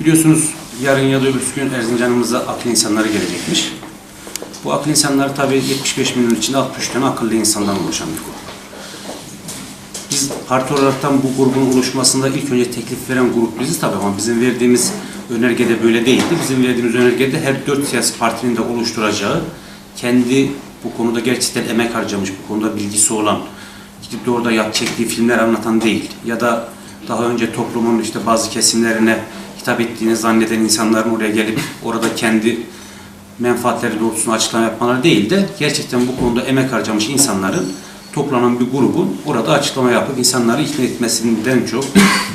Biliyorsunuz yarın ya da öbürsü gün Erzincan'ımıza akıl insanları gelecekmiş. Bu akıl insanları tabii 75 milyon içinde 63 tane akıllı insandan oluşan bir grup. Biz parti olaraktan bu grubun oluşmasında ilk önce teklif veren grup biziz tabii ama bizim verdiğimiz önergede böyle değildi. Bizim verdiğimiz önergede her dört siyasi partinin de oluşturacağı, kendi bu konuda gerçekten emek harcamış, bu konuda bilgisi olan, gidip de orada yap çektiği filmler anlatan değil ya da daha önce toplumun işte bazı kesimlerine hitap ettiğini zanneden insanların oraya gelip orada kendi menfaatleri doğrultusunda açıklama yapmaları değil de gerçekten bu konuda emek harcamış insanların toplanan bir grubun orada açıklama yapıp insanları ikna etmesinden çok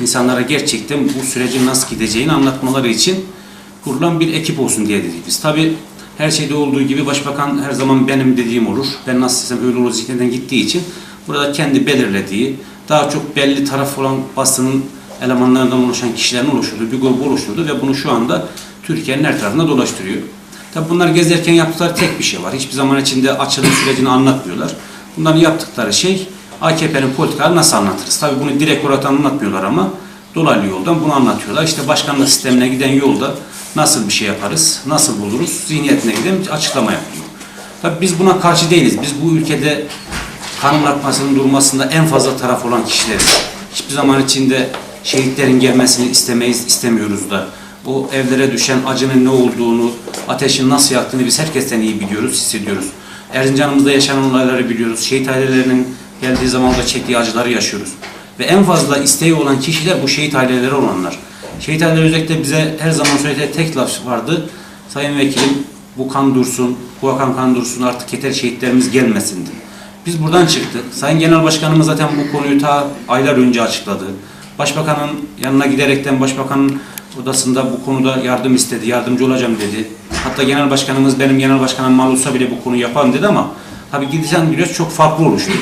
insanlara gerçekten bu sürecin nasıl gideceğini anlatmaları için kurulan bir ekip olsun diye dedik biz. Tabi her şeyde olduğu gibi başbakan her zaman benim dediğim olur. Ben nasıl desem öyle olur gittiği için burada kendi belirlediği daha çok belli taraf olan basının elemanlarından oluşan kişilerin oluşturduğu bir grubu oluşturdu ve bunu şu anda Türkiye'nin her tarafında dolaştırıyor. Tabi bunlar gezerken yaptıkları tek bir şey var. Hiçbir zaman içinde açılım sürecini anlatmıyorlar. Bunların yaptıkları şey AKP'nin politikaları nasıl anlatırız? Tabi bunu direkt olarak anlatmıyorlar ama dolaylı yoldan bunu anlatıyorlar. İşte başkanlık sistemine giden yolda nasıl bir şey yaparız, nasıl buluruz, zihniyetine giden bir açıklama yapıyor. Tabi biz buna karşı değiliz. Biz bu ülkede kanun akmasının durmasında en fazla taraf olan kişileriz. Hiçbir zaman içinde şehitlerin gelmesini istemeyiz, istemiyoruz da. O evlere düşen acının ne olduğunu, ateşin nasıl yaktığını biz herkesten iyi biliyoruz, hissediyoruz. Erzincan'ımızda yaşanan olayları biliyoruz. Şehit ailelerinin geldiği zaman da çektiği acıları yaşıyoruz. Ve en fazla isteği olan kişiler bu şehit aileleri olanlar. Şehit aileleri özellikle bize her zaman söylediği tek laf vardı. Sayın Vekilim bu kan dursun, bu akan kan dursun artık yeter şehitlerimiz gelmesindi. Biz buradan çıktık. Sayın Genel Başkanımız zaten bu konuyu ta aylar önce açıkladı. Başbakanın yanına giderekten başbakanın odasında bu konuda yardım istedi, yardımcı olacağım dedi. Hatta genel başkanımız benim genel başkanım mal olsa bile bu konuyu yapalım dedi ama tabii gidişen biliyoruz çok farklı oluştu.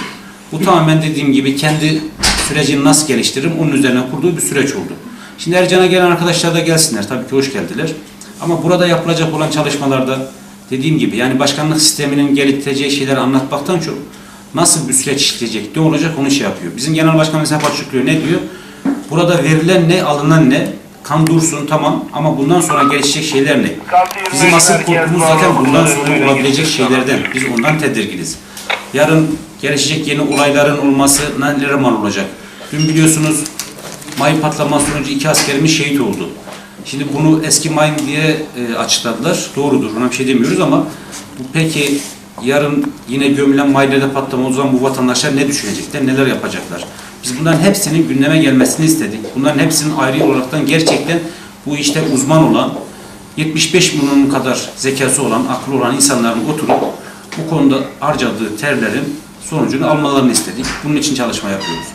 Bu tamamen dediğim gibi kendi sürecini nasıl geliştiririm onun üzerine kurduğu bir süreç oldu. Şimdi Ercan'a gelen arkadaşlar da gelsinler. Tabii ki hoş geldiler. Ama burada yapılacak olan çalışmalarda dediğim gibi yani başkanlık sisteminin getireceği şeyleri anlatmaktan çok nasıl bir süreç işleyecek, ne olacak onu şey yapıyor. Bizim genel başkanımız hep açıklıyor. Ne diyor? Burada verilen ne, alınan ne? Kan dursun tamam ama bundan sonra gelişecek şeyler ne? Bizim asıl korkumuz zaten bundan sonra olabilecek şeylerden. Biz ondan tedirginiz. Yarın gelişecek yeni olayların olması nelere mal olacak? Dün biliyorsunuz mayın patlaması sonucu iki askerimiz şehit oldu. Şimdi bunu eski mayın diye e, açıkladılar. Doğrudur. Ona bir şey demiyoruz ama peki yarın yine gömülen mayınlarda patlama o zaman bu vatandaşlar ne düşünecekler, neler yapacaklar? Biz bunların hepsinin gündeme gelmesini istedik. Bunların hepsinin ayrı olaraktan gerçekten bu işte uzman olan, 75 milyon kadar zekası olan, aklı olan insanların oturup bu konuda harcadığı terlerin sonucunu almalarını istedik. Bunun için çalışma yapıyoruz.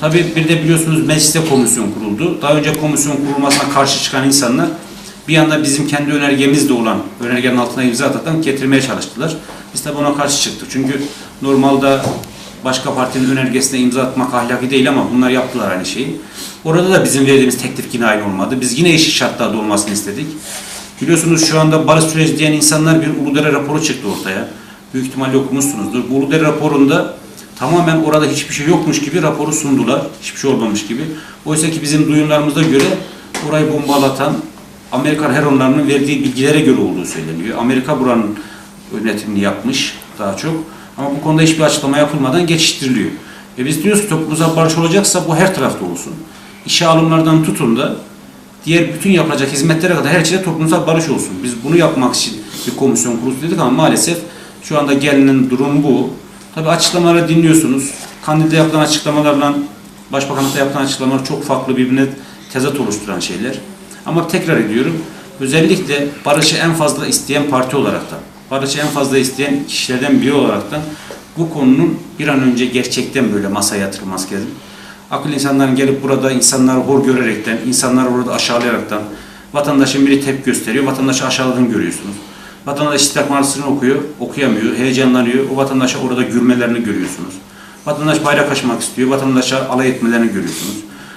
Tabii bir de biliyorsunuz mecliste komisyon kuruldu. Daha önce komisyon kurulmasına karşı çıkan insanlar bir yanda bizim kendi önergemizde olan önergenin altına imza atarak getirmeye çalıştılar. Biz de buna karşı çıktık. Çünkü normalde başka partinin önergesine imza atmak ahlaki değil ama bunlar yaptılar aynı şeyi. Orada da bizim verdiğimiz teklif yine aynı olmadı. Biz yine eşit şartlarda olmasını istedik. Biliyorsunuz şu anda barış süreci diyen insanlar bir Uludere raporu çıktı ortaya. Büyük ihtimalle okumuşsunuzdur. Bu Uludere raporunda tamamen orada hiçbir şey yokmuş gibi raporu sundular. Hiçbir şey olmamış gibi. Oysa ki bizim duyumlarımıza göre orayı bombalatan Amerikan heronlarının verdiği bilgilere göre olduğu söyleniyor. Amerika buranın yönetimini yapmış daha çok. Ama bu konuda hiçbir açıklama yapılmadan geçiştiriliyor. Ve biz diyoruz ki toplumsal barış olacaksa bu her tarafta olsun. İşe alımlardan tutun da diğer bütün yapılacak hizmetlere kadar her şeyde toplumsal barış olsun. Biz bunu yapmak için bir komisyon kuruldu dedik ama maalesef şu anda gelinen durum bu. Tabi açıklamaları dinliyorsunuz. Kandilde yapılan açıklamalarla Başbakanlıkta yapılan açıklamalar çok farklı birbirine tezat oluşturan şeyler. Ama tekrar ediyorum, özellikle barışı en fazla isteyen parti olaraktan, barışı en fazla isteyen kişilerden biri olaraktan bu konunun bir an önce gerçekten böyle masaya yatırılması lazım. Akıl insanların gelip burada insanları hor görerekten, insanları orada aşağılayaraktan, vatandaşın biri tepki gösteriyor, vatandaşı aşağıladığını görüyorsunuz. Vatandaş istiklal Marşı'nı okuyor, okuyamıyor, heyecanlanıyor, o vatandaşa orada gülmelerini görüyorsunuz. Vatandaş bayrak açmak istiyor, vatandaşa alay etmelerini görüyorsunuz.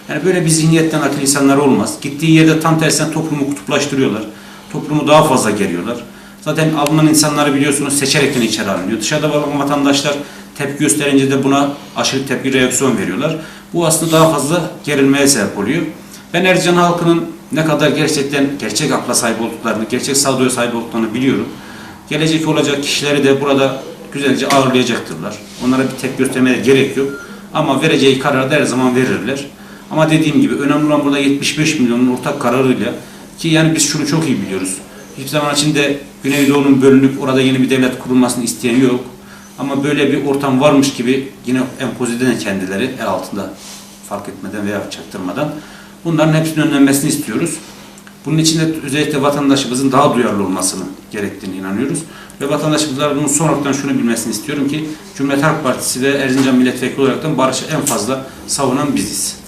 Yani böyle bir zihniyetten akıl insanlar olmaz. Gittiği yerde tam tersine toplumu kutuplaştırıyorlar. Toplumu daha fazla geriyorlar. Zaten alınan insanları biliyorsunuz seçerekten içeri alınıyor. Dışarıda olan vatandaşlar tepki gösterince de buna aşırı tepki reaksiyon veriyorlar. Bu aslında daha fazla gerilmeye sebep oluyor. Ben Ercan halkının ne kadar gerçekten gerçek akla sahip olduklarını, gerçek sağduya sahip olduklarını biliyorum. Gelecek olacak kişileri de burada güzelce ağırlayacaktırlar. Onlara bir tek göstermeye gerek yok. Ama vereceği kararı da her zaman verirler. Ama dediğim gibi önemli olan burada 75 milyonun ortak kararıyla ki yani biz şunu çok iyi biliyoruz. Hiçbir zaman içinde Güneydoğu'nun bölünüp orada yeni bir devlet kurulmasını isteyen yok. Ama böyle bir ortam varmış gibi yine empoze eden kendileri el altında fark etmeden veya çaktırmadan bunların hepsinin önlenmesini istiyoruz. Bunun için de özellikle vatandaşımızın daha duyarlı olmasını gerektiğini inanıyoruz. Ve vatandaşımızlar bunun son olarak şunu bilmesini istiyorum ki Cumhuriyet Halk Partisi ve Erzincan Milletvekili olarak barışı en fazla savunan biziz.